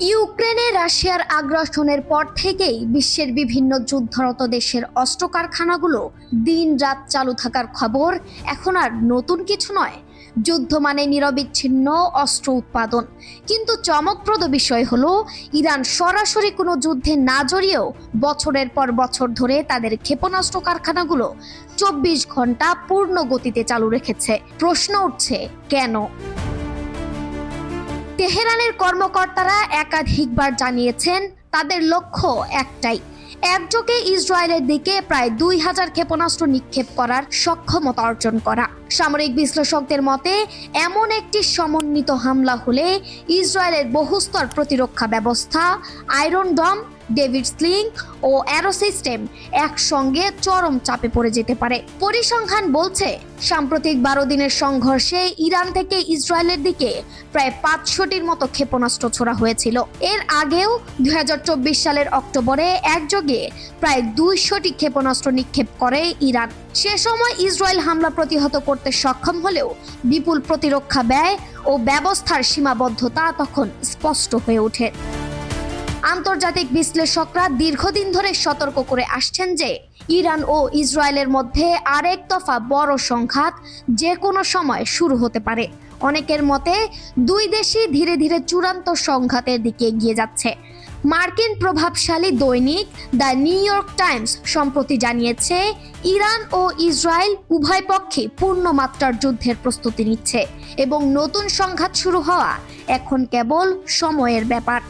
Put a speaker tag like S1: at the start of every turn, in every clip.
S1: ইউক্রেনে রাশিয়ার আগ্রাসনের পর থেকেই বিশ্বের বিভিন্ন যুদ্ধরত দেশের অস্ত্র কারখানাগুলো দিন রাত চালু থাকার খবর। এখন আর নতুন কিছু নয়। যুদ্ধ মানে নিরবিচ্ছিন্ন অস্ত্র উৎপাদন। কিন্তু চমকপ্রদ বিষয় হলো, ইরান সরাসরি কোনো যুদ্ধে না জড়িয়েও বছরের পর বছর ধরে তাদের ক্ষেপণাস্ত্র কারখানাগুলো চব্বিশ ঘণ্টা পূর্ণ গতিতে চালু রেখেছে। প্রশ্ন উঠছে, কেন? তেহরানের কর্মকর্তারা একাধিকবার জানিয়েছেন, তাদের লক্ষ্য একটাই, একযোগে ইসরায়েলের দিকে প্রায় দুই হাজার ক্ষেপণাস্ত্র নিক্ষেপ করার সক্ষমতা অর্জন করা। সামরিক বিশ্লেষকদের মতে, এমন একটি সমন্বিত হামলা হলে ইসরায়েলের বহুস্তর প্রতিরক্ষা ব্যবস্থা, আয়রন ডম ডেভিড স্লিং ও অ্যারো সিস্টেম একসঙ্গে চরম চাপে পড়ে যেতে পারে। পরিসংখ্যান বলছে, সাম্প্রতিক বারো দিনের সংঘর্ষে ইরান থেকে ইসরায়েলের দিকে প্রায় পাঁচশোটির মতো ক্ষেপণাস্ত্র ছোড়া হয়েছিল। এর আগেও দু হাজার চব্বিশ সালের অক্টোবরে একযোগে প্রায় দুইশোটি ক্ষেপণাস্ত্র নিক্ষেপ করে ইরান। সে সময় ইসরায়েল হামলা প্রতিহত করতে সক্ষম হলেও বিপুল প্রতিরক্ষা ব্যয় ও ব্যবস্থার সীমাবদ্ধতা তখন স্পষ্ট হয়ে ওঠে। আন্তর্জাতিক বিশ্লেষকরা দীর্ঘদিন ধরে সতর্ক করে আসছেন যে ইরান ও ইসরায়েলের মধ্যে আরেক দফা বড় সংঘাত যে কোনো সময় শুরু হতে পারে। অনেকের মতে, দুই দেশই ধীরে ধীরে চূড়ান্ত সংঘাতের দিকে এগিয়ে যাচ্ছে। মার্কিন প্রভাবশালী দৈনিক দ্য নিউ ইয়র্ক টাইমস সম্প্রতি জানিয়েছে, ইরান ও ইসরায়েল উভয় পক্ষে পূর্ণমাত্রার যুদ্ধের প্রস্তুতি নিচ্ছে এবং নতুন সংঘাত শুরু হওয়া এখন কেবল সময়ের ব্যাপার।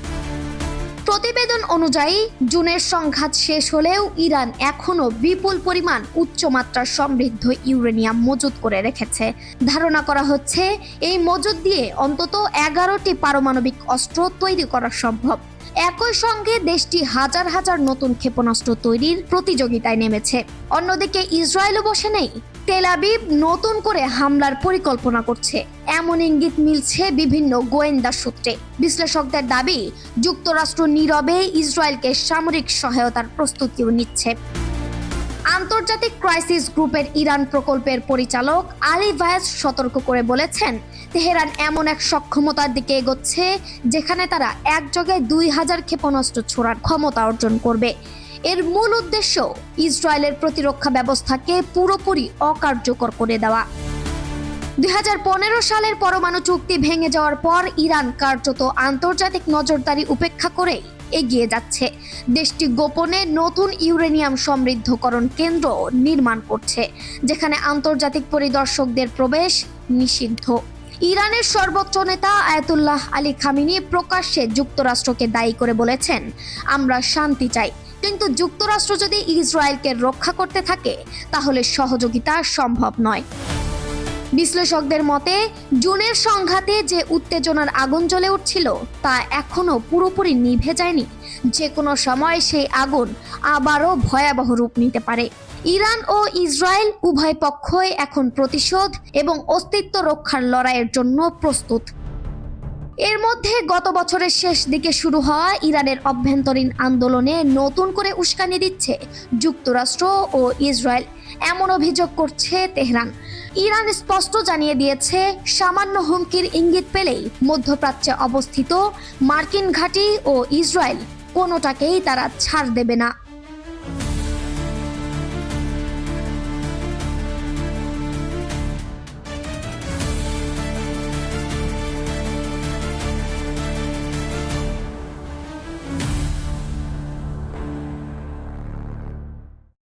S1: প্রতিবেদন অনুযায়ী, জুনের সংঘাত শেষ হলেও ইরান এখনও বিপুল পরিমাণ উচ্চমাত্রার সমৃদ্ধ ইউরেনিয়াম মজুত করে রেখেছে। ধারণা করা হচ্ছে, এই মজুত দিয়ে অন্তত এগারোটি পারমাণবিক অস্ত্র তৈরি করা সম্ভব। একই সঙ্গে দেশটি হাজার হাজার নতুন ক্ষেপণাস্ত্র তৈরির প্রতিযোগিতায় নেমেছে। অন্যদিকে ইসরায়েলও বসে নেই। তেলাবিব নতুন করে হামলার পরিকল্পনা করছে। এমন ইঙ্গিত মিলছে বিভিন্ন গোয়েন্দা সূত্রে। বিশ্লেষকদের দাবি, যুক্তরাষ্ট্র নীরবে ইসরায়েলকে সামরিক সহায়তার প্রস্তুতিও নিচ্ছে। আন্তর্জাতিক ক্রাইসিস গ্রুপের ইরান প্রকল্পের পরিচালক আলী ভায়াস সতর্ক করে বলেছেন, তেহরান এমন এক সক্ষমতার দিকে এগোচ্ছে যেখানে তারা একযোগে দুই হাজার ক্ষেপণাস্ত্র ছোড়ার ক্ষমতা অর্জন করবে। এর মূল উদ্দেশ্য ইসরায়েলের প্রতিরক্ষা ব্যবস্থাকে পুরোপুরি অকার্যকর করে দেওয়া। দুই হাজার পনেরো সালের পরমাণু চুক্তি ভেঙে যাওয়ার পর ইরান কার্যত আন্তর্জাতিক নজরদারি উপেক্ষা করে এগিয়ে যাচ্ছে। দেশটি গোপনে নতুন ইউরেনিয়াম সমৃদ্ধকরণ কেন্দ্র নির্মাণ করছে, যেখানে আন্তর্জাতিক পরিদর্শকদের প্রবেশ নিষিদ্ধ। ইরানের সর্বোচ্চ নেতা আয়াতুল্লাহ আলী খামিনি প্রকাশ্যে যুক্তরাষ্ট্রকে দায়ী করে বলেছেন, আমরা শান্তি চাই। কিন্তু যুক্তরাষ্ট্র যদি ইসরায়েলকে রক্ষা করতে থাকে, তাহলে সহযোগিতা সম্ভব নয়। বিশ্লেষকদের মতে, জুনের সংঘাতে যে উত্তেজনার আগুন জ্বলে উঠছিল, তা এখনও পুরোপুরি নিভে যায়নি। যে কোনো সময় সেই আগুন আবারও ভয়াবহ রূপ নিতে পারে। ইরান ও ইসরায়েল উভয় পক্ষই এখন প্রতিশোধ এবং অস্তিত্ব রক্ষার লড়াইয়ের জন্য প্রস্তুত। এর মধ্যে গত বছরের শেষ দিকে শুরু হওয়া ইরানের অভ্যন্তরীণ আন্দোলনে নতুন করে উস্কানি দিচ্ছে যুক্তরাষ্ট্র ও ইসরায়েল। এমন অভিযোগ করছে তেহরান। ইরান স্পষ্ট জানিয়ে দিয়েছে, সামান্য হুমকির ইঙ্গিত পেলেই মধ্যপ্রাচ্যে অবস্থিত মার্কিন ঘাঁটি ও ইসরায়েল কোনোটাকেই তারা ছাড় দেবে না।